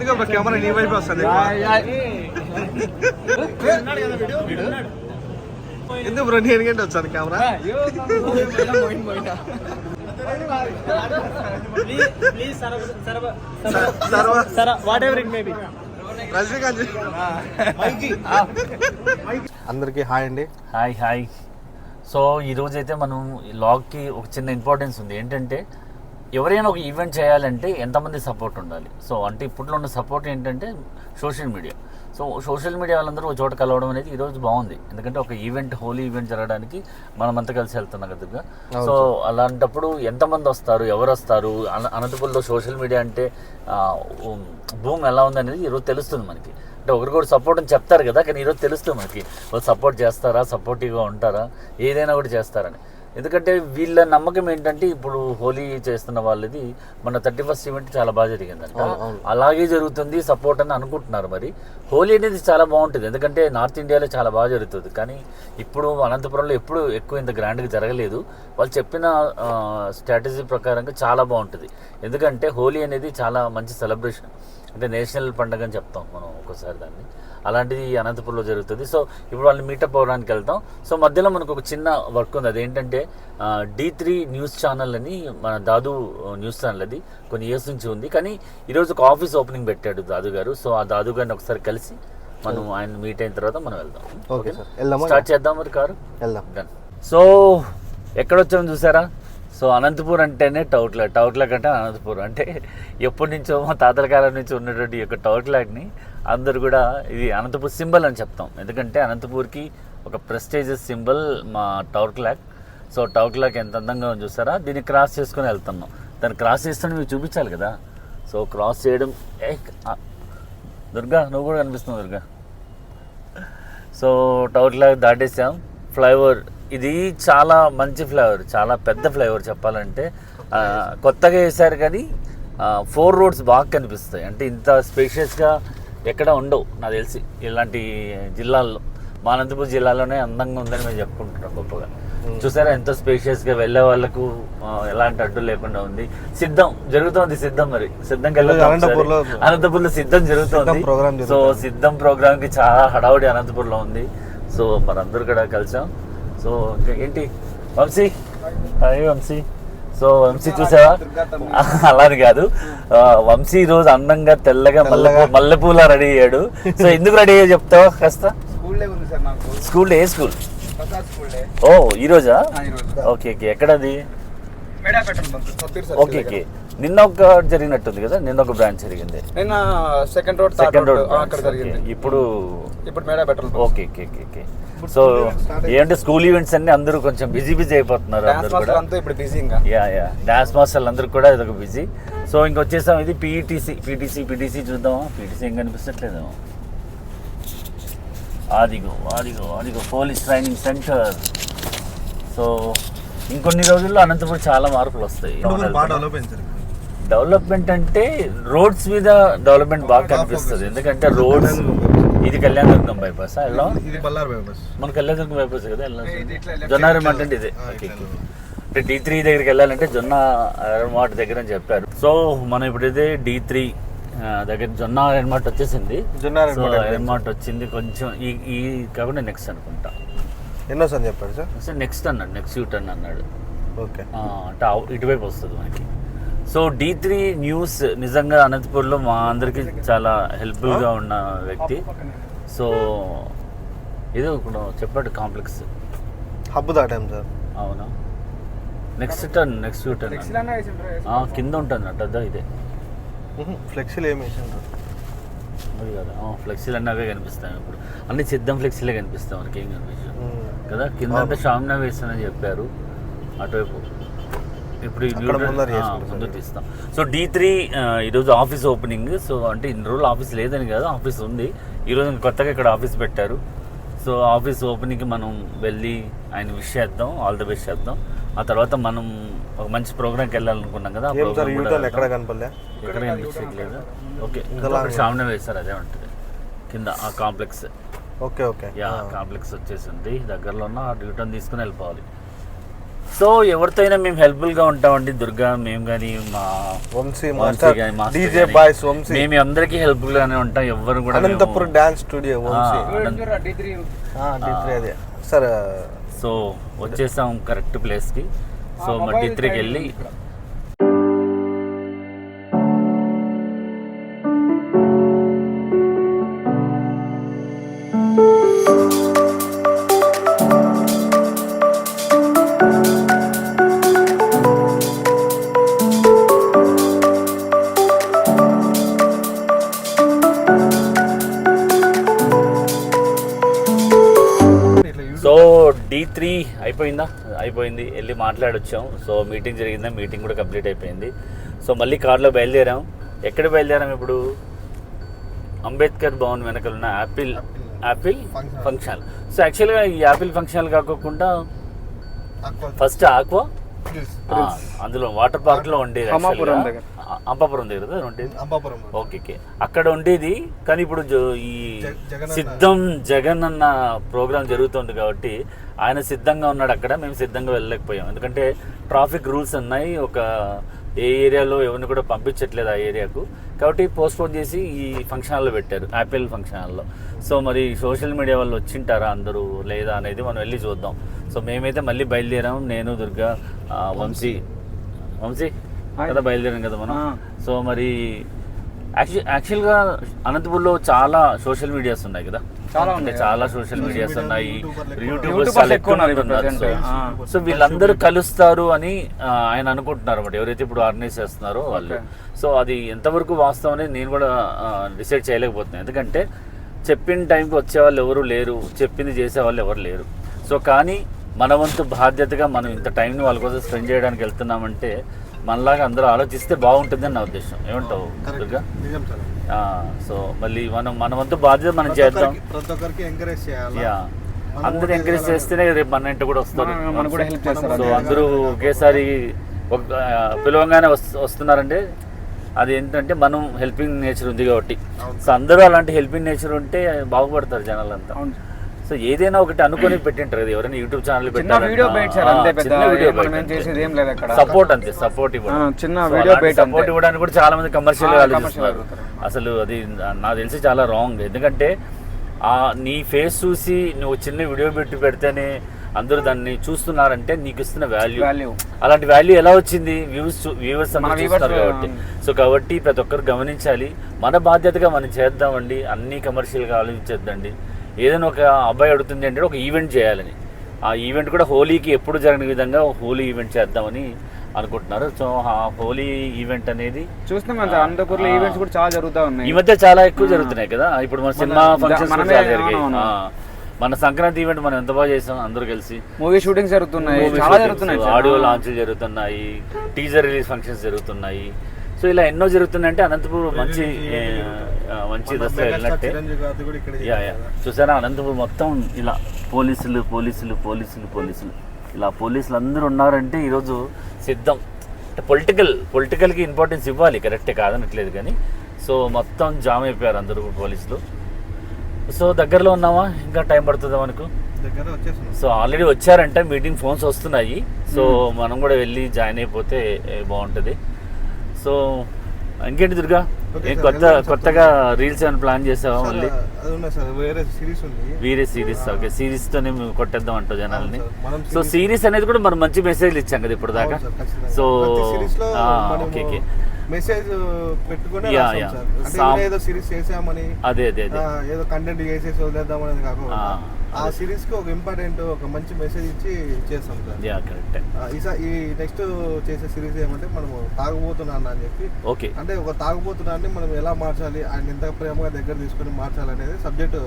అందుకే bro camera నీ వైపు వస్తుంది. ఎందుకు బ్రో నేను గంటే వచ్చాను కెమెరా? సర్వ whatever it may be Rajinikanth అందరికి హాయ్ అండి. Hi hi. సో ఈరోజు అయితే మనం లాగ్కి ఒక చిన్న ఇంపార్టెన్స్ ఉంది. ఏంటంటే ఎవరైనా ఒక ఈవెంట్ చేయాలంటే ఎంతమంది సపోర్ట్ ఉండాలి? సో అంటే ఇప్పట్లో ఉన్న సపోర్ట్ ఏంటంటే social media so social media వాళ్ళందరూ ఒక చోట కలవడం అనేది ఈరోజు బాగుంది. ఎందుకంటే ఒక ఈవెంట్ హోలీ ఈవెంట్ జరగడానికి మనమంతా కలిసి వెళ్తున్నాం కదా సో అలాంటప్పుడు ఎంతమంది వస్తారు? ఎవరు వస్తారు? అన- అనంతపురంలో సోషల్ మీడియా అంటే భూమి ఎలా ఉంది అనేది ఈరోజు తెలుస్తుంది మనకి. అంటే ఒకరికొకరు సపోర్ట్ అని చెప్తారు కదా కానీ ఈరోజు తెలుస్తుంది మనకి. వాళ్ళు సపోర్ట్ చేస్తారా? సపోర్టివ్గా ఉంటారా? ఏదైనా కూడా చేస్తారని. ఎందుకంటే వీళ్ళ నమ్మకం ఏంటంటే ఇప్పుడు హోలీ చేస్తున్న వాళ్ళది మన థర్టీ ఫస్ట్ ఈవెంట్ చాలా బాగా జరిగిందంట. అలాగే జరుగుతుంది సపోర్ట్ అని అనుకుంటున్నారు మరి. హోలీ అనేది చాలా బాగుంటుంది. ఎందుకంటే నార్త్ ఇండియాలో చాలా బాగా జరుగుతుంది. కానీ ఇప్పుడు అనంతపురంలో ఎప్పుడు ఎక్కువ ఇంత గ్రాండ్గా జరగలేదు. వాళ్ళు చెప్పిన స్ట్రాటజీ ప్రకారంగా చాలా బాగుంటుంది. ఎందుకంటే హోలీ అనేది చాలా మంచి సెలబ్రేషన్ అంటే నేషనల్ పండుగ అని చెప్తాం మనం ఒక్కోసారి దాన్ని. అలాంటిది అనంతపురంలో జరుగుతుంది. సో ఇప్పుడు వాళ్ళని మీటప్ అవ్వడానికి వెళ్తాం. సో మధ్యలో మనకు ఒక చిన్న వర్క్ ఉంది. అదేంటంటే డి త్రీ న్యూస్ ఛానల్ అని మన దాదు న్యూస్ ఛానల్ అది కొన్ని ఇయర్స్ నుంచి ఉంది. కానీ ఈరోజు ఒక ఆఫీస్ ఓపెనింగ్ పెట్టాడు దాదు గారు. సో ఆ దాదు గారిని ఒకసారి కలిసి మనం ఆయన మీట్ అయిన తర్వాత మనం వెళ్దాం. Okay sir. వెళ్దామా? స్టార్ట్ చేద్దాం మరి కారు. వెళ్దాం. డన్ సో ఎక్కడొచ్చాము చూసారా? సో అనంతపూర్ అంటేనే టౌట్ల టౌట్ల అంటే అనంతపూర్. అంటే ఎప్పటి నుంచో మా తాతల కాలం నుంచి ఉన్నటువంటి ఈ యొక్క టౌట్లాగ్ని అందరు కూడా ఇది అనంతపూర్ సింబల్ అని చెప్తాం. ఎందుకంటే అనంతపూర్కి ఒక ప్రెస్టేజియస్ సింబల్ మా టౌట్లాక్ సో టౌట్లాక్ ఎంత అందంగా ఉంది చూసారా? దీన్ని క్రాస్ చేసుకుని వెళ్తున్నాం. దాన్ని క్రాస్ చేస్తుంటే మీకు చూపించాలి కదా? సో క్రాస్ చేయడం ఏ దుర్గా నువ్వు కూడా కనిపిస్తున్నావు దుర్గా. సో టౌట్లాక్ దాటేసాం. ఫ్లైఓవర్ ఇది చాలా మంచి ఫ్లైఓవర్ చాలా పెద్ద ఫ్లైఓవర్ చెప్పాలంటే. కొత్తగా వేశారు కానీ ఫోర్ రోడ్స్ బాగా కనిపిస్తాయి. అంటే ఇంత స్పేషియస్గా ఎక్కడ ఉండవు నాకు తెలిసి. ఇలాంటి జిల్లాల్లో మా అనంతపురం జిల్లాలోనే అందంగా ఉందని మేము చెప్పుకుంటున్నాం గొప్పగా. చూసారా ఎంతో స్పేషియస్గా వెళ్ళే వాళ్ళకు ఎలాంటి అడ్డు లేకుండా ఉంది. సిద్ధం జరుగుతోంది సిద్ధం మరి. వెళ్ళొద్దాం అనంతపూర్లో సిద్ధం జరుగుతోంది. సిద్ధం సో. సిద్ధం ప్రోగ్రామ్కి చాలా హడావుడి అనంతపురంలో ఉంది. సో మనందరూ కూడా కలిసాం. సో ఏంటి? వంశీ? హాయ్ వంశీ. సో వంశీ చూసావా? అలాని కాదు. వంశీ రోజు అందంగా తెల్లగా మల్లెపూ మల్లెపూల రెడీ అయ్యాడు. సో ఎందుకు రెడీ అయ్యా చెప్తావా కాస్త? స్కూల్ ఏ స్కూల్? ఓ ఈ రోజా? Okay okay. ఎక్కడది? Okay okay. నిన్న ఒక జరిగినట్టుంది కదా? నిన్న ఒక బ్రాంచ్ జరిగింది. నిన్న సెకండ్ రోడ్ సెకండ్ రోడ్ అక్కడ జరిగింది. ఇప్పుడు ఇప్పుడు okay okay okay okay. So ఏంటంటే స్కూల్ ఈవెంట్స్ అన్ని అందరూ కొంచెం బిజీ బిజీ అయిపోతున్నారు అందరూ కూడా. యా యా డాన్స్ మాస్టర్లు అందరూ కూడా ఇదొక బిజీ సో ఇంకొచ్చేసాం ఇది పీఈటీసీ పీటీసీ పీటీసీ చూద్దామా? పీటీసీ ఏం కనిపించట్లేదేమో ఆదిగో ఆదిగో ఆదిగో పోలీస్ ట్రైనింగ్ సెంటర్. సో ఇంకొన్ని రోజుల్లో అనంతపురం చాలా మార్పులు వస్తాయి. డెవలప్మెంట్ అంటే రోడ్స్ మీద డెవలప్మెంట్ బాగా కనిపిస్తుంది. ఎందుకంటే రోడ్స్ ఇది కళ్యాణదుర్గం బైపాస్ ఎలా? ఇది బల్లార్ బైపాస్ మన కళ్యాణదుర్గం బైపాస్ కదా జొన్నారం అంటే ఇదే. అంటే డి త్రీ దగ్గరికి వెళ్ళాలంటే జొన్న ఐరన్ మార్ట్ దగ్గర అని చెప్పారు. సో మనం ఇప్పుడు ఇదే డి త్రీ దగ్గర జొన్న ఐరన్ మార్ట్ వచ్చేసింది. జొన్న మార్ట్ వచ్చింది కొంచెం ఈ ఈ కాకుండా నెక్స్ట్ అనుకుంటా. ఎన్నో సార్ చెప్పారు సార్? సో నెక్స్ట్ అన్నాడు నెక్స్ట్ యూట్ అని అన్నాడు. ఓకే. ఆ, అంటే ఇటువైపు వస్తుంది మనకి. సో డి త్రీ న్యూస్ నిజంగా అనంతపూర్లో మా అందరికీ చాలా హెల్ప్ఫుల్గా ఉన్న వ్యక్తి. సో ఏదో ఇప్పుడు చెప్పాడు కాంప్లెక్స్ హబ్బు దాటాం సార్. అవునా? Next turn next turn. కింద ఉంటుంది అట్ట అద్దా ఇదే. ఫ్లెక్సీలు ఏమి వేసిండ్రు? అది కదా. ఫ్లెక్సీలు అన్నీ అవే కనిపిస్తాయి ఇప్పుడు. అన్ని సిద్ధం ఫ్లెక్సీలే కనిపిస్తాయి మనకి ఏం కనిపించదు. కదా కింద అంతా షామ్నా వేస్తానని చెప్పారు. అటువైపు. ఇప్పుడు ఆ, ముందు తీస్తాం. సో డి త్రీ ఈరోజు ఆఫీస్ ఓపెనింగ్. సో అంటే ఇన్ని రోజులు ఆఫీస్ లేదని కాదు ఆఫీస్ ఉంది. ఈరోజు కొత్తగా ఇక్కడ ఆఫీస్ పెట్టారు. సో ఆఫీస్ ఓపెనింగ్కి మనం వెళ్ళి ఆయన విష్ చేద్దాం ఆల్ ది బెస్ట్ చేద్దాం. ఆ తర్వాత మనం ఒక మంచి ప్రోగ్రామ్కి వెళ్ళాలనుకున్నాం కదా ఆ ఎక్కడ కనిపించట్లేదు ఓకే సామ్నే వేస్తారు అదే ఉంటుంది. కింద ఆ complex. Okay okay. Yeah complex వచ్చేసింది. దగ్గరలో ఉన్న రిటర్న్ తీసుకుని వెళ్ళిపోవాలి. సో ఎవరితో అయినా మేము హెల్ప్ఫుల్గా ఉంటామండి. దుర్గా మేము కానీ మా వంశీ మాస్టర్ గాని, మాస్టర్ డీజే. బాయ్స్ వంశీ. మేము అందరికీ హెల్ప్ఫుల్ గానే ఉంటాం. ఎవరు కూడా మేము- అనంతపురం డాన్స్ స్టూడియో వంశీ. ఆ. అదే. సార్ సో వచ్చేసాం కరెక్ట్ ప్లేస్కి సో మా డి త్రీకి వెళ్ళి త్రీ అయిపోయిందా? అయిపోయింది. వెళ్ళి మాట్లాడొచ్చాం. సో మీటింగ్ జరిగిందా? మీటింగ్ కూడా కంప్లీట్ అయిపోయింది. సో మళ్ళీ కార్లో బయలుదేరాం. ఎక్కడ బయలుదేరాం ఇప్పుడు? అంబేద్కర్ భవన్ వెనకాల ఉన్న యాపిల్ యాపిల్. ఫంక్షన్. సో యాక్చువల్గా ఈ యాపిల్ ఫంక్షన్ కాకుండా ఫస్ట్ ఆక్వా? అందులో వాటర్ పార్క్లో ఉండేది గా. దగ్గర. ఉండేది అంబాపురం ఓకే ఓకే. అక్కడ ఉండేది కానీ ఇప్పుడు ఈ సిద్ధం జగన్ అన్న ప్రోగ్రామ్ జరుగుతుంది కాబట్టి ఆయన సిద్ధంగా ఉన్నాడు అక్కడ మేము సిద్ధంగా వెళ్ళలేకపోయాం. ఎందుకంటే ట్రాఫిక్ రూల్స్ ఉన్నాయి ఒక ఏ ఏరియాలో ఎవరిని కూడా పంపించట్లేదు ఆ ఏరియాకు. కాబట్టి పోస్ట్పోన్ చేసి ఈ ఫంక్షన్ హాల్లో పెట్టారు యాపిల్ ఫంక్షన్ హాల్లో. సో మరి సోషల్ మీడియా వాళ్ళు వచ్చింటారా అందరూ లేదా అనేది మనం వెళ్ళి చూద్దాం. సో మేమైతే మళ్ళీ బయలుదేరాం నేను దుర్గా వంశీ. వంశీ? కదా బయలుదేరాం కదా మనం. సో మరి యాక్చువల్ యాక్చువల్గా అనంతపూర్లో చాలా సోషల్ మీడియాస్ ఉన్నాయి కదా. చాలా అంటే ఉన్నాయి. చాలా సోషల్ మీడియాస్ ఉన్నాయి. యూట్యూబర్స్ చాలా ఎక్కువ సో వీళ్ళందరూ కలుస్తారు అని ఆయన అనుకుంటున్నారు అన్నమాట. ఎవరైతే ఇప్పుడు ఆర్గనైజ్ చేస్తున్నారో వాళ్ళు. సో అది ఎంతవరకు వాస్తవం అనేది నేను కూడా డిసైడ్ చేయలేకపోతున్నాను. ఎందుకంటే చెప్పిన టైంకి వచ్చే వాళ్ళు ఎవరు లేరు. చెప్పింది చేసే వాళ్ళు ఎవరు లేరు. సో కానీ మన వంతు బాధ్యతగా మనం ఇంత టైంని వాళ్ళ కోసం స్పెండ్ చేయడానికి వెళ్తున్నామంటే మనలాగా అందరూ ఆలోచిస్తే బాగుంటుందని నా ఉద్దేశం. ఏమంటావు దుర్గా? సో మళ్ళీ మనం మన వంతు బాధ్యత మనం చేద్దాం. ప్రతి ఒక్కరికి ఎంకరేజ్ చేయాలి? అందరూ ఎంకరేజ్. చేస్తేనే రేపు మన ఇంటి కూడా వస్తారు. మన- మనకు కూడా help చేస్తారు సో అందరూ. ఒకేసారి ఒక పిలవంగానే వస్- వస్తున్నారంటే అది ఏంటంటే మనం హెల్పింగ్ నేచర్ ఉంది కాబట్టి. సో అందరూ అలాంటి హెల్పింగ్ నేచర్ ఉంటే బాగుపడతారు జనాలంతా. అవును. సో ఏదైనా ఒకటి అనుకొని పెట్టింటారు కదా ఎవరైనా యూట్యూబ్ ఛానల్ చిన్న వీడియో బయట సార్ అంతే పెద్ద ఏ మనం ఏం చేసేది ఏం లేదు అక్కడ. సపోర్ట్ అంతే సపోర్ట్ ఆ, చిన్న అంతే. సపోర్ట్ ఇవ్వడానికి కూడా చాలా మంది కమర్షియల్ ఆలోచిస్తున్నారు. అసలు అది నాకు తెలిసి చాలా రాంగ్ ఎందుకంటే ఆ నీ ఫేస్ చూసి నువ్వు చిన్న వీడియో పెట్టి పెడితేనే అందరూ దాన్ని చూస్తున్నారంటే నీకు ఇస్తున్న వాల్యూ వాల్యూ అలాంటి వాల్యూ ఎలా వచ్చింది? వ్యూస్ వ్యూవర్స్ అందరూ చూస్తారు కాబట్టి. సో కాబట్టి ప్రతి ఒక్కరు గమనించాలి. మన బాధ్యతగా మనం చేద్దామండి. అన్ని కమర్షియల్గా ఆలోచించద్దండి. ఏదైనా ఒక అబ్బాయి అడుగుతుంది అంటే ఒక ఈవెంట్ చేయాలని. ఆ ఈవెంట్ కూడా హోలీకి ఎప్పుడు జరగని విధంగా హోలీ ఈవెంట్ చేద్దామని అనుకుంటున్నారు. సో ఆ హోలీ ఈవెంట్ అనేది చూస్తున్నాం అనంతపూర్లో. ఈవెంట్స్ కూడా చాలా జరుగుతూ ఈ ఉన్నాయి మధ్య చాలా ఎక్కువ జరుగుతున్నాయి కదా. ఇప్పుడు మన సినిమా ఫంక్షన్స్ చాలా జరిగాయి. మన సంక్రాంతి ఈవెంట్ మనం ఎంత బాగా చేసాం అందరూ కలిసి. మూవీ షూటింగ్స్ జరుగుతున్నాయి. చాలా జరుగుతున్నాయి సార్. ఆడియో లాంచ్ జరుగుతున్నాయి. టీజర్ రిలీజ్ ఫంక్షన్స్ జరుగుతున్నాయి. సో ఇలా ఎన్నో జరుగుతున్నాయంటే అనంతపురం మంచి మంచి దశలో వెళ్ళినట్టే. Yeah yeah. చూసారా? అనంతపురం మొత్తం ఇలా పోలీసులు పోలీసులు పోలీసులు పోలీసులు. ఇలా పోలీసులు అందరూ ఉన్నారంటే ఈరోజు సిద్ధం. అంటే పొలిటికల్ పొలిటికల్కి ఇంపార్టెన్స్ ఇవ్వాలి కరెక్టే కాదనట్లేదు కానీ. సో మొత్తం జామ్ అయిపోయారు అందరూ పోలీసులు. సో దగ్గరలో ఉన్నామా ఇంకా టైం పడుతుందా మనకు? సో ఆల్రెడీ వచ్చారంటే మీటింగ్ ఫోన్స్ వస్తున్నాయి. సో మనం కూడా వెళ్ళి జాయిన్ అయిపోతే బాగుంటుంది. సో ఇంకేంటి దుర్గా. కొత్త కొత్తగా రీల్స్ ఏమైనా ప్లాన్ చేసావా మళ్ళీ? వేరే సిరీస్ ఉంది. వీరే సిరీస్ ఓకే సిరీస్ తోనే మేము కొట్టేద్దాం అంటాం జనాల్ని సో సిరీస్ అనేది కూడా మనం మంచి మెసేజ్ ఇచ్చాం కదా ఇప్పుడు దాకా. So okay okay. మెసేజ్ పెట్టుకునే ఏదో సిరీస్ చేసామని అదే అదే ఏదో కంటెంట్ చేసేసి వదిలేద్దాం అనేది కాకుండా. ఆ. సిరీస్కి ఒక ఇంపార్టెంట్ ఒక మంచి మెసేజ్ ఇచ్చి చేస్తాం సార్ యా కరెక్ట్ ఈ నెక్స్ట్ చేసే సిరీస్ ఏమంటే మనము తాగుబోతున్నాను అని చెప్పి ఓకే అంటే ఒక తాగుబోతున్నాన్ని మనం ఎలా మార్చాలి ఆయన ఎంత ప్రేమగా దగ్గర తీసుకొని మార్చాలి అనేది సబ్జెక్ట్.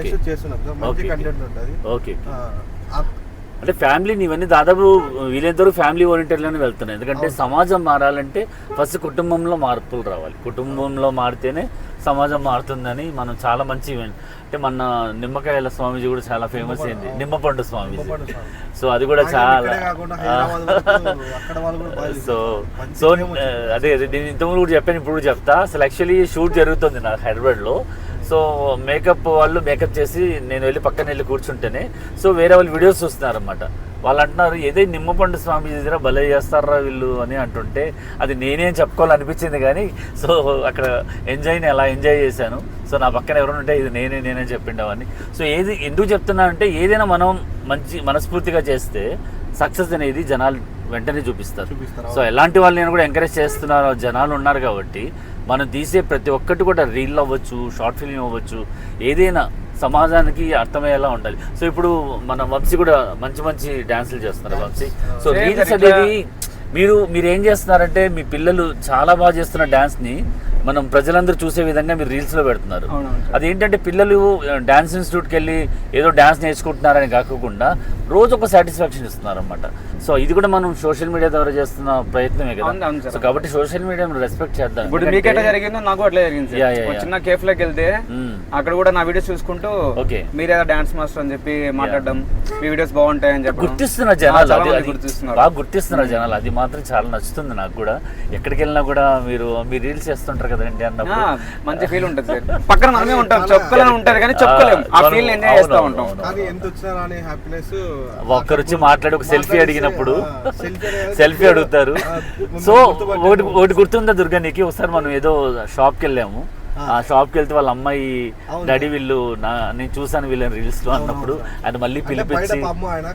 నెక్స్ట్ చేస్తున్నాం సార్ మంచి. కంటెంట్ ఉంటుంది ఓకే అంటే ఫ్యామిలీని ఇవన్నీ దాదాపు వీలైనంత వరకు ఫ్యామిలీ ఓరియంటెడ్లోనే వెళ్తున్నాయి. ఎందుకంటే సమాజం మారాలంటే ఫస్ట్ కుటుంబంలో మార్పులు రావాలి. కుటుంబంలో మారితేనే సమాజం మారుతుందని మనం చాలా మంచి అంటే మన నిమ్మకాయల స్వామీజీ కూడా చాలా ఫేమస్ అయింది. నిమ్మపండు స్వామీజీ. సో అది కూడా చాలా సో సో. అదే అదే నేను ఇంతకుముందు కూడా చెప్పాను ఇప్పుడు చెప్తా. అసలు యాక్చువల్లీ షూట్ జరుగుతుంది నా హైదరాబాద్లో. సో మేకప్ వాళ్ళు మేకప్ చేసి నేను వెళ్ళి పక్కన వెళ్ళి కూర్చుంటేనే సో వేరే వాళ్ళు వీడియోస్ చూస్తున్నారు అనమాట వాళ్ళు అంటున్నారు ఏదే నిమ్మపండు స్వామి దగ్గర భలే చేస్తారా వీళ్ళు? అని అంటుంటే అది నేనేం చెప్పుకోవాలనిపించింది కానీ సో అక్కడ ఎంజాయ్ని అలా ఎంజాయ్ చేశాను. సో నా పక్కన ఎవరైనా ఉంటే ఇది నేనే నేనే చెప్పిండేవాడిని. సో ఏది ఎందుకు చెప్తున్నా అంటే ఏదైనా మనం మంచి మనస్ఫూర్తిగా చేస్తే సక్సెస్ అనేది జనాలు వెంటనే చూపిస్తారు. చూపిస్తారు, సో ఎలాంటి వాళ్ళు నేను కూడా ఎంకరేజ్ చేస్తున్నారు జనాలు ఉన్నారు కాబట్టి మనం తీసే ప్రతి ఒక్కటి కూడా రీల్ అవ్వచ్చు షార్ట్ ఫిల్మ్ అవ్వచ్చు ఏదైనా సమాజానికి అర్థమయ్యేలా ఉండాలి. సో ఇప్పుడు మన వంశీ కూడా మంచి మంచి డాన్సులు చేస్తున్నారు వంశీ. సో రీల్స్ అనేది మీరు మీరు ఏం చేస్తున్నారంటే మీ పిల్లలు చాలా బాగా చేస్తున్న డాన్స్ని మనం ప్రజలందరూ చూసే విధంగా మీరు రీల్స్లో పెడుతున్నారు. అదేంటంటే పిల్లలు డాన్స్ ఇన్స్టిట్యూట్కి వెళ్ళి ఏదో డాన్స్ నేర్చుకుంటున్నారని కాకుండా రోజు ఒక సాటిస్ఫాక్షన్ ఇస్తున్నారు అనమాట సో ఇది కూడా మనం సోషల్ మీడియా ద్వారా చేస్తున్న ప్రయత్నమే కదా. సో కాబట్టి సోషల్ మీడియా రెస్పెక్ట్ చేద్దాం. ఇప్పుడు మీకు ఎట్లా జరిగిందో నాకు అట్లా జరిగింది. చిన్న కేఫ్లోకి వెళ్తే. అక్కడ కూడా నా వీడియోస్ చూసుకుంటూ ఓకే. మీరేదో డాన్స్ మాస్టర్ అని చెప్పి మాట్లాడడం మీ వీడియోస్ బాగుంటాయని చెప్పడం. గుర్తిస్తున్న జనాలు గుర్తిస్తున్నారు. బాగా గుర్తిస్తున్నారు జనాలు. అది మాత్రం చాలా నచ్చుతుంది నాకు కూడా. ఎక్కడికి వెళ్ళినా కూడా మీరు మీ రీల్స్ చేస్తుంటారు కదండి అన్నప్పుడు. మంచి ఫీల్ ఉంటుంది సార్. పక్కన మనమే ఉంటాం ఉంటారు కానీ చెప్పుకోలేము ఆ ఫీల్ ఎంజాయ్ చేస్తూ ఉంటాం. కానీ ఎంత వచ్చినా రాని హ్యాపీనెస్ ఒక్కరు వచ్చి మాట్లాడి ఒక సెల్ఫీ అడిగినప్పుడు సెల్ఫీ అడుగుతారు. సో. ఒకటి ఒకటి గుర్తుందా దుర్గా నీకు ఒకసారి మనం ఏదో షాప్కి వెళ్ళాము ఆ. షాప్కి వెళ్తే వాళ్ళ అమ్మాయి. డాడీ వీళ్ళు నా నేను చూసాను వీళ్ళని రీల్స్లో అన్నప్పుడు. ఆయన మళ్ళీ పిలిపించి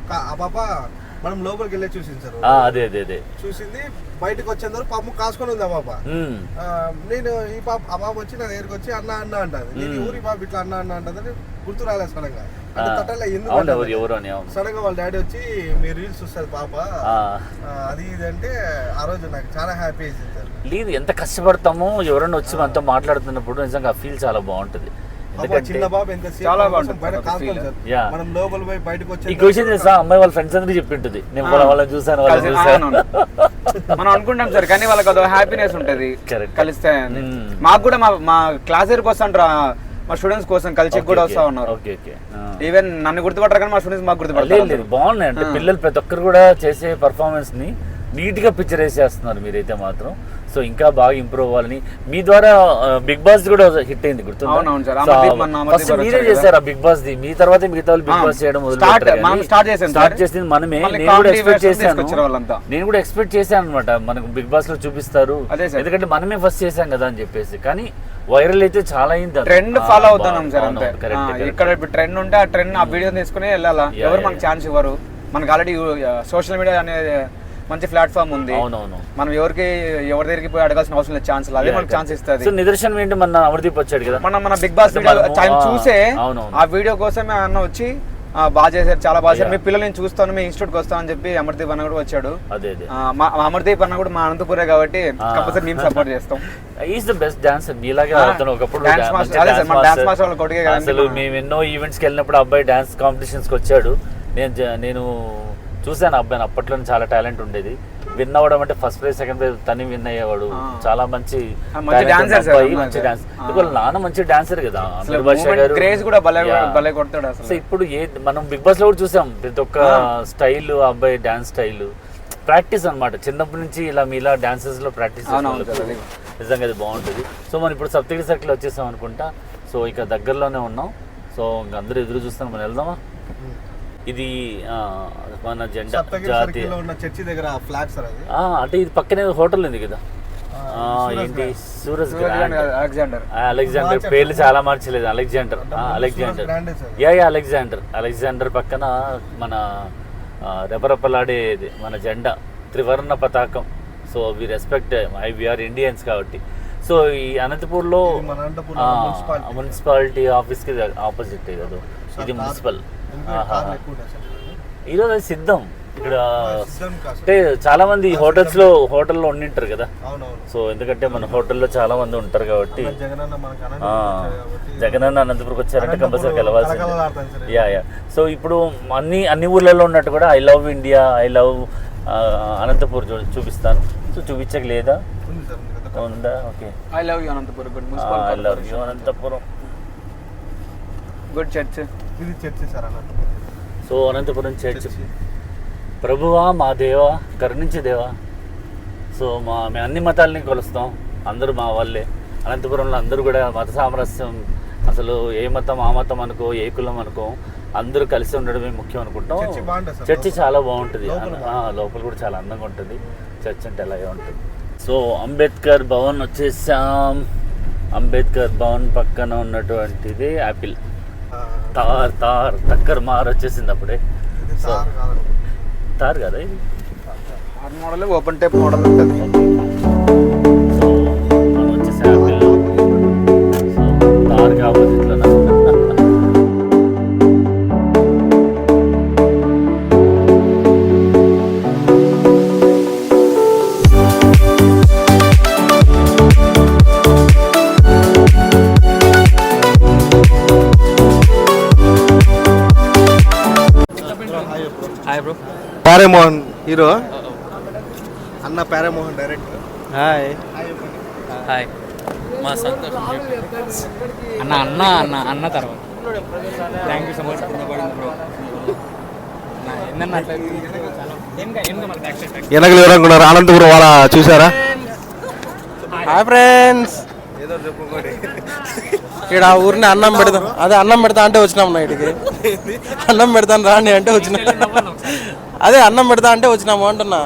కా- మనం లోపలికి వెళ్ళే చూసింది అదే అదే అదే. చూసింది బయటకు వచ్చేందుకు పాపం కాసుకొని ఉంది ఆ పాప నేను ఈ పాప ఆ పాప వచ్చి నా దగ్గరికి వచ్చి అన్న అన్న అంటది నేను ఊరి పాప ఇట్లా అన్న అన్న అంటది గుర్తు రాలేదు సడన్గా అంటే. తట్టలే ఎందుకు సడన్గా వాళ్ళ డాడీ వచ్చి మీ రీల్స్ చూస్తారు పాప. అది ఇది అంటే ఆ రోజు నాకు చాలా హ్యాపీ లేదు ఎంత కష్టపడతామో ఎవరైనా వచ్చి మనతో మాట్లాడుతున్నప్పుడు నిజంగా ఫీల్ చాలా బాగుంటుంది. చిన్న బాబు ఎంత చాలా. మనం లోపల పోయి బయటకు ఈ క్వశ్చన్ అమ్మాయి వాళ్ళ ఫ్రెండ్స్ అందరికీ చెప్పింటుంది నేను వాళ్ళ వాళ్ళని చూసాను వాళ్ళని చూసాను. మనం అనుకుంటాం సార్ కానీ వాళ్ళకి అదో హ్యాపీనెస్ ఉంటది. కలిస్తే అని. మ్మ్. మాకు కూడా మా మా క్లాస్ ఇయర్ కోసం రా- మా స్టూడెంట్స్ కోసం కలిసి కూడా వస్తా ఉన్నారు ఓకే ఓకే ఈవెన్ నన్ను గుర్తుపట్టరు కానీ మా స్టూడెంట్స్ మాకు లేదు గుర్తుపడతారు లేదు బాగున్నాయి అంటే ఆ. పిల్లలు ప్రతి ఒక్కరు కూడా చేసే పర్ఫార్మెన్స్ని నీట్గా పిక్చర్ వేసేస్తున్నారు మీరైతే మాత్రం. సో ఇంకా బాగా ఇంప్రూవ్ అవ్వాలని. మీ ద్వారా బిగ్ బాస్ కూడా హిట్ అయింది అమర్దీప్ ఫస్ట్ మీరే చేశారు ఆ బిగ్ బాస్ ది? మీ తర్వాత మిగతా వాళ్ళు బిగ్ బాస్ చేయడం స్టార్ట్. చేసింది మనమే. నేను కూడా ఎక్స్పెక్ట్ చేశాను. నేను కూడా ఎక్స్పెక్ట్ చేశాను అనమాట మనకు బిగ్ బాస్లో చూపిస్తారు. ఎందుకంటే మనమే ఫస్ట్ చేశాం కదా అని చెప్పేసి. కానీ వైరల్ అయితే చాలా అయింది. Trend follow. అవుతున్నాం సార్ అంతే. ఇక్కడ ఇప్పుడు ట్రెండ్ ఉంటే ఆ ట్రెండ్ ఆ వీడియో తీసుకుని వెళ్ళాలా? ఎవరు మనకు. ఛాన్స్ ఇవ్వరు? మనకు ఆల్రెడీ సోషల్ మీడియా అనేది మంచి ప్లాట్ఫామ్ ఉంది. అవునవును. మనం ఎవరికి ఎవరి దగ్గరికి పోయి అడగాల్సిన అవసరం లేదు ఛాన్స్ అదే మనకు ఛాన్స్ ఇస్తుంది. సో నిదర్శనం ఏంటి? మన అమర్దీప్ వచ్చాడు కదా. మనం మన బిగ్ బాస్ టైం చూసే. ఆ వీడియో కోసమే అన్న వచ్చి బాగా చేశారు చాలా బాగా చేశారు. మీ పిల్లల్ని చూస్తాను మీ ఇన్స్టిట్యూట్కి వస్తాను అని చెప్పి అమర్దీప్ అన్న కూడా వచ్చాడు. అమర్దీప్ అన్న కూడా మా అనంతపురే కాబట్టి. కంపల్సరీ మేము సపోర్ట్ చేస్తాం. ఈజ్ ద బెస్ట్ డాన్సర్ మీలాగే అతను ఒకప్పుడు dance డా- master. మంచి అదే dance సార్, మన dance master. master వాళ్ళ కొడుకే కదండి అసలు మేము ఎన్నో ఈవెంట్స్కి వెళ్ళినప్పుడు అబ్బాయి డాన్స్ కాంపిటీషన్స్కి వచ్చాడు. నేను నేను చూశాను అబ్బాయిని అప్పట్లో చాలా టాలెంట్ ఉండేది. విన్ అవ్వడం అంటే ఫస్ట్ ప్రైజ్ సెకండ్ ప్రైజ్ తని విన్ అయ్యేవాడు. చాలా మంచి మంచి. డాన్స్ నాన్న మంచి డాన్సర్ కదా క్రేజ్ కూడా భలే కొడతాడు సో ఇప్పుడు ఏ మనం బిగ్ బాస్లో కూడా చూసాం ప్రతి ఒక్క ఆ. స్టైల్ అబ్బాయి డాన్స్ స్టైల్. ప్రాక్టీస్ అన్నమాట. చిన్నప్పటి నుంచి ఇలా మీలా డాన్సెస్లో ప్రాక్టీస్. నిజంగా అది బాగుంటుంది. సో మనం ఇప్పుడు సప్తగిరి సర్కిల్ వచ్చేసాం అనుకుంటా. సో ఇక దగ్గరలోనే ఉన్నాం. సో ఇంక అందరూ ఎదురు చూస్తాం మనం వెళ్దామా? ఇది మన జెండా జాతీయ ఉన్న చర్చి దగ్గర ఫ్లాగ్ సార్ అది? ఆ, అంటే ఇది పక్కనే హోటల్ ఉంది కదా. ఏంటి. సూరజ్ గ్రాండ్. అలెగ్జాండర్. అలెగ్జాండర్. పేర్లు చాలా మార్చలేదు. Alexander. Alexander. Yeah yeah Alexander. Alexander పక్కన మన రెపరెపలాడేది మన జెండా. త్రివర్ణ పతాకం. So we respect I we are Indians కాబట్టి. సో ఈ అనంతపూర్లో ఇది మన అనంతపూర్ ఆ, మున్సిపాలిటీ. ఆఫీస్కి ఆపోజిట్ సార్, ఇది మున్సిపల్. ఈరోజు అది సిద్ధం. ఇక్కడ. అంటే చాలా మంది హోటల్స్లో హోటల్లో ఉండింటారు కదా. సో ఎందుకంటే మన హోటల్లో చాలా మంది ఉంటారు కాబట్టి. అన్న జగనన్న అనంతపురం వచ్చారంటే కంపల్సరీ కలవాల్సిందే. సార్. Yeah yeah. సో ఇప్పుడు అన్ని అన్ని ఊర్లలో ఉన్నట్టు కూడా I love India I love Anantapur చూ- చూపిస్తాను. సో చూపించక లేదా ఉంది సార్ ఉంది కదా. ఉందా? Okay. I love you Anantapuram. Good I love you Anantapuram. Good church ఇది church sir Anantapuram so Anantapuram church. ప్రభువా మా దేవా కరుణించే దేవా. సో మా మేము అన్ని మతాలని కొలుస్తాం. అందరూ మా వాళ్ళే అనంతపురంలో అందరూ కూడా మత సామరస్యం అసలు ఏ మతం ఆ మతం అనుకో ఏ కులం అనుకో అందరూ కలిసి ఉండడమే ముఖ్యం అనుకుంటాం. చర్చి చాలా బాగుంటుంది. లోపల కూడా చాలా అందంగా ఉంటుంది. చర్చ్ అంటే అలాగే ఉంటుంది. సో అంబేద్కర్ భవన్ వచ్చేసాం. అంబేద్కర్ భవన్ పక్కన ఉన్నటువంటిది యాపిల్. తార్ తార్ టక్కర్ మార్ వచ్చేసింది అప్పుడే. సో. తార్ కదా. ఇది? మోడల్ ఓపెన్ టైప్ మోడల్ ఉంటుంది. పారేమోహన్. హీరో? అన్న పారేమోహన్ డైరెక్టర్. హాయ్. హాయ్ మా సంతోషం అన్న అన్న అన్న అన్న తర్వాత. థ్యాంక్ యూ సో మచ్ వెనకలు ఎవరనుకున్నారు అనంతపురం వాళ్ళ చూసారా? హాయ్ ఫ్రెండ్స్ ఏదో చెప్పుకోండి ఇక్కడ ఊరిని అన్నం పెడతాం అదే అన్నం పెడతా అంటే వచ్చినాం నైట్కి అన్నం పెడతాను రాండి అంటే వచ్చిన. అదే అన్నం పెడతా అంటే వచ్చినాము అంటున్నా.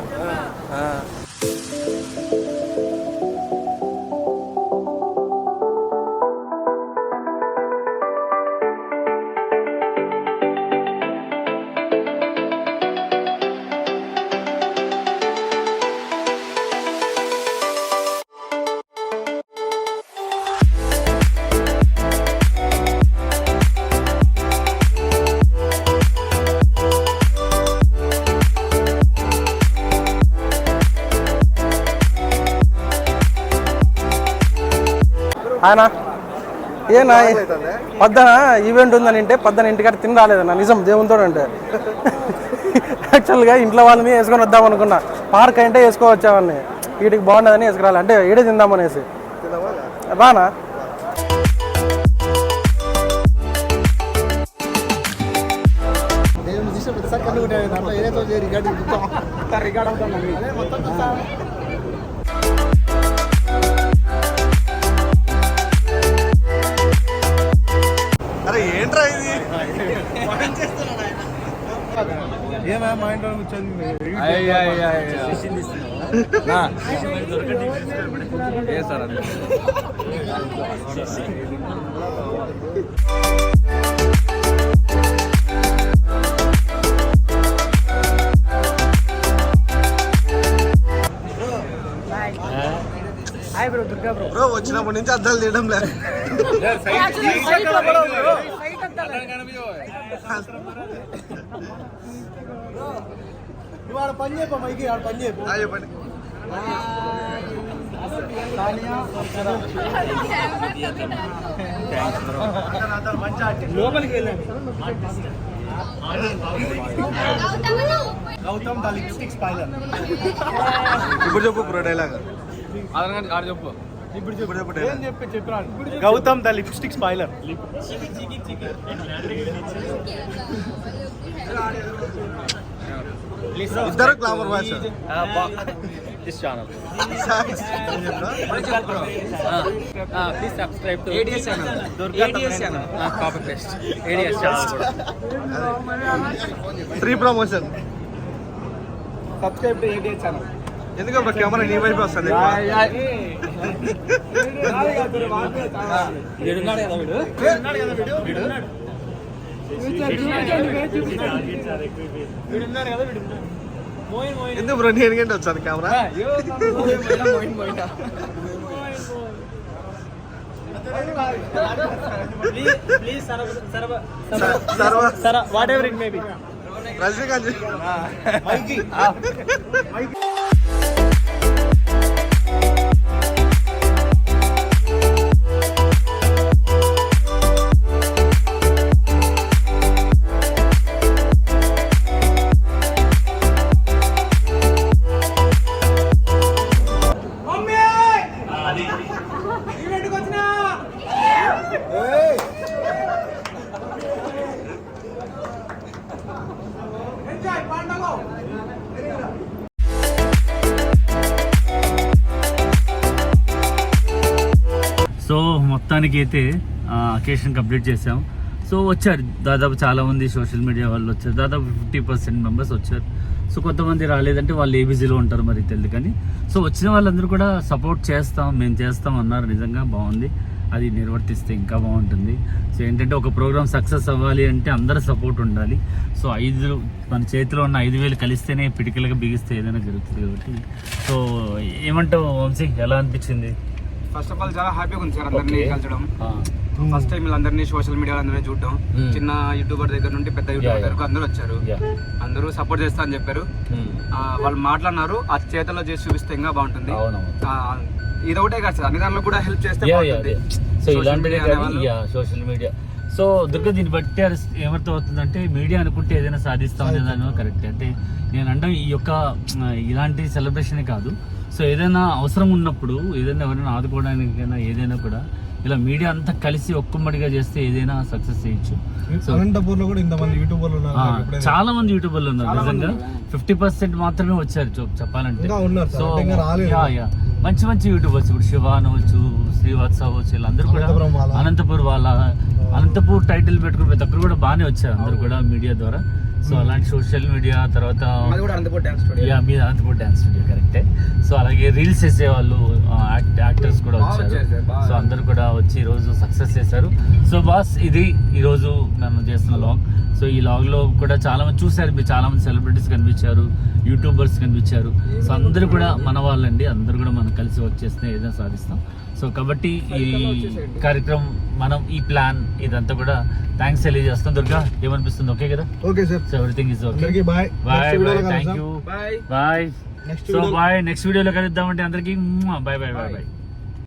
ఆయన? ఏనా? పద్దన ఈవెంట్ ఉందని అంటే పద్దన ఇంటికాడ తిని రాలేదన్న. నిజం దేవునితో అంటే. యాక్చువల్గా ఇంట్లో వాళ్ళని వేసుకొని వద్దాం అనుకున్నా. పార్క్ అంటే వేసుకోవచ్చామని వీటికి బాగుండదని వేసుకురాలి. అంటే ఏడే తిందామనేసి బానా అరే ఏంట్రా ఇది? ఏమా మా ఇంట్లో కూర్చొని బ్రో వచ్చినప్పటి నుంచి అద్దాలు తీయడం లేదు. ఆ, చెప్పండి. ఇప్పుడు చెప్పు బ్రో డైలాగ్. చెప్పు. ఇప్పుడు చెప్పు. Dialogue Gautam the lipstick spoiler. ఇద్దరు glamour watch this channel please subscribe to ADS channel ADS channel copy paste ADS channel free promotion subscribe to ADS channel ఎందుకు బ్రో కెమెరా నీ వైపు వస్తుంది వీడున్నాడు కదా వీడు ఎందుకు బ్రో నేను గంటే వచ్చాను కెమెరా సర్వ సరే వాట్ సో మొత్తానికి అయితే అకేషన్ కంప్లీట్ చేసాం సో వచ్చారు. దాదాపు చాలామంది సోషల్ మీడియా వాళ్ళు వచ్చారు. దాదాపు ఫిఫ్టీ పర్సెంట్ మెంబర్స్ వచ్చారు. సో కొంతమంది రాలేదంటే వాళ్ళు ఏ బిజీలో ఉంటారు మరి తెలియదు కానీ సో వచ్చిన వాళ్ళందరూ కూడా సపోర్ట్ చేస్తాం మేము చేస్తాం అన్నారు. నిజంగా బాగుంది. అది నిర్వర్తిస్తే ఇంకా బాగుంటుంది. సో ఏంటంటే ఒక ప్రోగ్రామ్ సక్సెస్ అవ్వాలి అంటే అందరి సపోర్ట్ ఉండాలి. సో ఐదు మన చేతిలో ఉన్న ఐదు వేలు కలిస్తేనే పిటికలుగా బిగిస్తే ఏదైనా జరుగుతుంది కాబట్టి. సో ఏమంటావు వంశీ? ఎలా అనిపించింది? ఫస్ట్ ఆఫ్ ఆల్ చాలా హ్యాపీగా ఉంది సార్ అందరినీ. కలచడం. ఫస్ట్ టైం వీళ్ళందరినీ సోషల్ మీడియాలో అందరినీ చూడడం. Hmm. చిన్న యూట్యూబర్ దగ్గర నుండి పెద్ద యూట్యూబర్. వరకు అందరూ వచ్చారు. అందరూ సపోర్ట్ చేస్తా అని చెప్పారు. ఆ, వాళ్ళు మాట్లాడినారు. ఆ చేతల్లో చేసి చూపిస్తే ఇంకా బాగుంటుంది. ఇది ఒకటే కాదు సార్. అన్ని దాంట్లో కూడా హెల్ప్ చేస్తే so social media so Durga దీన్ని బట్టి ఏమర్థం అవుతుందంటే మీడియా అనుకుంటే ఏదైనా సాధిస్తాం అనేది కరెక్ట్ అంటే నేను అంటే ఈ యొక్క ఇలాంటి సెలబ్రేషన్ కాదు. సో ఏదైనా అవసరం ఉన్నప్పుడు ఏదైనా ఎవరైనా ఆదుకోవడానికైనా ఏదైనా కూడా ఇలా మీడియా అంతా కలిసి ఒక్కమ్మడిగా చేస్తే ఏదైనా సక్సెస్ చేయొచ్చు. కూడా ఇంతమంది యూట్యూబర్లు ఉన్నారు చాలా మంది యూట్యూబర్లు ఉన్నారు నిజంగా. ఫిఫ్టీ పర్సెంట్ మాత్రమే వచ్చారు చెప్- చెప్పాలంటే. సో మంచి మంచి యూట్యూబర్స్ ఇప్పుడు శివ అనవచ్చు శ్రీవాత్స అవ్వచ్చు వీళ్ళందరూ కూడా అనంతపురం వాళ్ళ. అనంతపూర్ వాళ్ళ అనంతపూర్ టైటిల్ పెట్టుకుని ప్రతి ఒక్కరు కూడా బాగానే వచ్చారు అందరూ కూడా మీడియా ద్వారా. సో అలాంటి సోషల్ మీడియా తర్వాత కూడా అనంతపూర్ డ్యాన్స్ స్టూడియో యా మీ అనంతపూర్ డ్యాన్స్ స్టూడియో కరెక్టే. సో అలాగే రీల్స్ చేసేవాళ్ళు యాక్టర్స్ కూడా వచ్చారు. సో అందరూ కూడా వచ్చి ఈరోజు సక్సెస్ చేశారు. సో బాస్ ఇది ఈరోజు మేము చేస్తున్న లాగ్ సో ఈ లాగ్లో కూడా చాలా మంది చూశారు మీరు చాలా మంది సెలబ్రిటీస్ కనిపించారు యూట్యూబర్స్ కనిపించారు. సో అందరూ కూడా మన వాళ్ళండి అందరూ కూడా మనం కలిసి వర్క్ చేస్తే ఏదైనా సాధిస్తాం. సో కాబట్టి ఈ కార్యక్రమం మనం ఈ ప్లాన్ ఇదంతా కూడా థ్యాంక్స్ తెలియజేస్తాం. దుర్గా ఏమనిపిస్తుంది? ఓకే కదా? Okay sir so everything is okay bye bye bye thank you bye bye so bye next వీడియోలో కలుద్దామంటే అందరికీ బాయ్ బాయ్ బాయ్ బాయ్